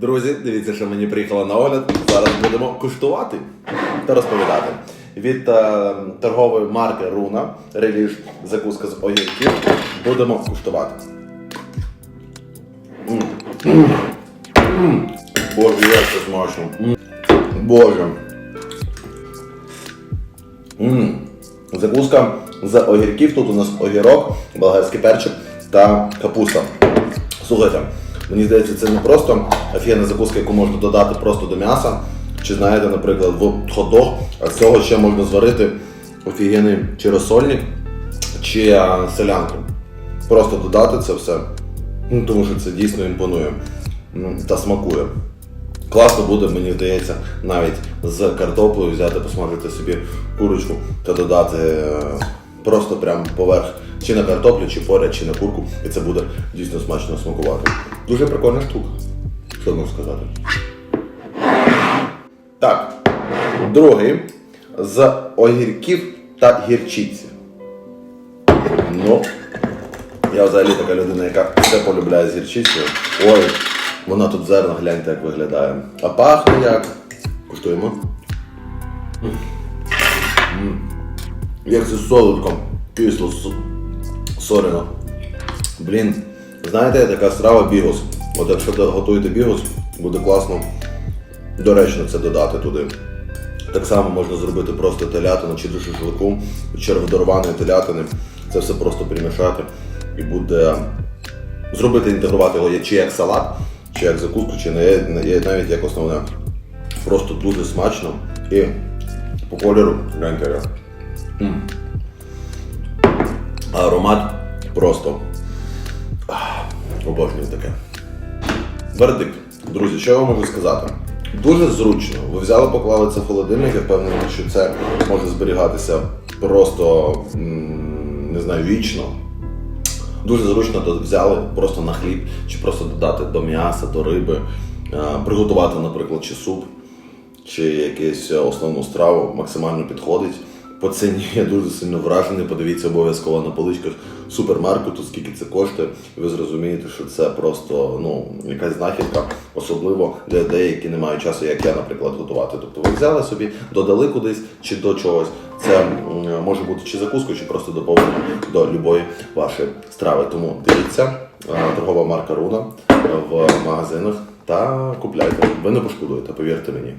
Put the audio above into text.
Друзі, дивіться, що мені приїхало на огляд. Зараз будемо куштувати та розповідати. Від е, торгової марки Руна реліж закуска з огірків. Будемо куштувати. М. М. М. Боже, як це смачно. М. Боже. М. Закуска з огірків. Тут у нас огірок, болгарський перчик та капуста. Слухайте, мені здається, це не просто офігенна закуска, яку можна додати просто до м'яса. Чи знаєте, наприклад, в хот-дог, а з цього ще можна зварити офігенний чи розсольник, чи селянку. Просто додати це все, ну, тому що це дійсно імпонує та смакує. Класно буде, мені здається, навіть з картоплею взяти, посмажити собі курочку та додати е, просто прямо поверх чи на картоплю, чи поряд, чи на курку. І це буде дійсно смачно смакувати. Дуже прикольна штука. Що можу сказати? Так, другий з огірків та гірчиці. Ну, я взагалі така людина, яка все полюбляє з гірчицею. Ой, вона тут в зернах, гляньте, як виглядає. А пахне як. Куштуємо. Як це солодко, кисло, с- солено. Блін, знаєте, така страва бігус. От якщо готуєте бігус, буде класно доречно це додати туди. Так само можна зробити просто телятину чи до шашлику, черводорваної телятини. Це все просто перемішати і буде зробити інтегрувати його чи як салат, чи як закуску, чи на- на- навіть як основне. Просто дуже смачно і по кольору гляньте. Аромат просто обожнюю таке. Вердикт. Друзі, що я вам можу сказати? Дуже зручно. Ви взяли, поклали це в холодильник, я впевнений, що це може зберігатися просто не знаю, вічно. Дуже зручно взяли просто на хліб, чи просто додати до м'яса, до риби, е, приготувати, наприклад, чи суп, чи якусь основну страву максимально підходить. По ціні я дуже сильно вражений. Подивіться обов'язково на поличках супермаркету, скільки це коштує. Ви зрозумієте, що це просто ну, якась знахідка, особливо для людей, які не мають часу, як я, наприклад, готувати. Тобто ви взяли собі, додали кудись чи до чогось. Це може бути чи закускою, чи просто доповнення до любої вашої страви. Тому дивіться, е, торгова марка Руна в магазинах та купляйте. Ви не пошкодуєте, повірте мені.